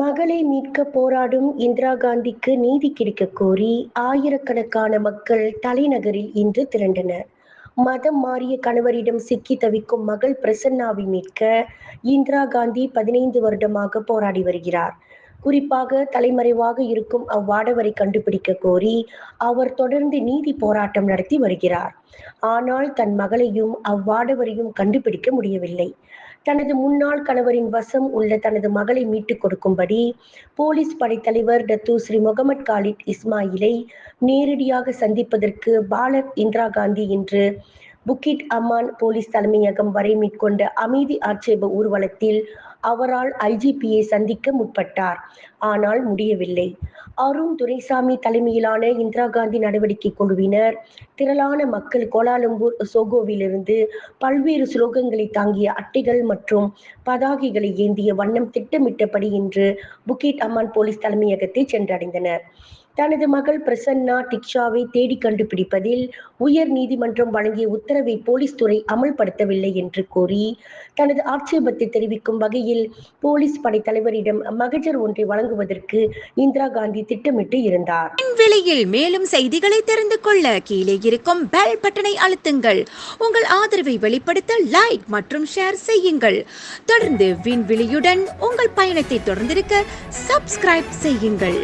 மகளை மீட்க போராடும் இந்திரா காந்திக்கு நீதி கிடைக்க கோரி ஆயிரக்கணக்கான மக்கள் தலைநகரில் இன்று திரண்டனர். மதம் மாறிய கணவரிடம் சிக்கி தவிக்கும் மகள் பிரசன்னாவை மீட்க இந்திரா காந்தி பதினைந்து வருடமாக போராடி வருகிறார். குறிப்பாக தலைமறைவாக இருக்கும் அவ்வாடவரை கண்டுபிடிக்க கோரி அவர் தொடர்ந்து நீதி போராட்டம் நடத்தி வருகிறார். ஆனால் தன் மகளையும் அவ்வாடவரையும் கண்டுபிடிக்க முடியவில்லை. தனது முன்னாள் கணவரின் வசம் உள்ள தனது மகளை மீட்டுக் கொடுக்கும்படி போலீஸ் படைத்தலைவர் டத்து ஸ்ரீ முகமது காலித் இஸ்மாயிலை நேரடியாக சந்திப்பதற்கு பாலக் இந்திரா காந்தி இன்று புக்கிட் அம்மான் போலீஸ் தலைமையகம் வரை மேற்கொண்ட அமைதி ஆட்சேப ஊர்வலத்தில் அவரால் ஐஜிபியை சந்திக்க முற்பட்டார். ஆனால் முடியவில்லை. அருண் துரைசாமி தலைமையிலான இந்திரா காந்தி நடவடிக்கை குழுவினர் திரளான மக்கள் கோலாலம்பூர் சோகோவிலிருந்து பல்வேறு ஸ்லோகங்களை தாங்கிய அட்டைகள் மற்றும் பதாகைகளை ஏந்திய வண்ணம் திட்டமிட்டபடி இன்று புக்கிட் அம்மான் போலீஸ் தலைமையகத்தை சென்றடைந்தனர். தனது மகள் பிரசன்னா டிக்ஷாவை தேடி கண்டுபிடிப்பதில் உயர் நீதிமன்றம் வழங்கிய உத்தரவை போலீஸ் துறை அமல்படுத்தவில்லை என்று கூறி தனது ஆட்சேபத்தை தெரிவிக்கும் வகையில் போலீஸ் படைத்தலைவரிடம் மகஜர் ஒன்றை வழங்குவதற்கு இந்திரா காந்தி திட்டமிட்டு இருந்தார். விலையில் மேலும் செய்திகளை தெரிந்து கொள்ள கீழே இருக்கும் பெல் பட்டனை அழுத்துங்கள். உங்கள் ஆதரவை வெளிப்படுத்த லைக் மற்றும் ஷேர் செய்யுங்கள். தொடர்ந்து விண்வெளியுடன் உங்கள் பயணத்தை தொடர்ந்திருக்க சப்ஸ்கிரைப் செய்யுங்கள்.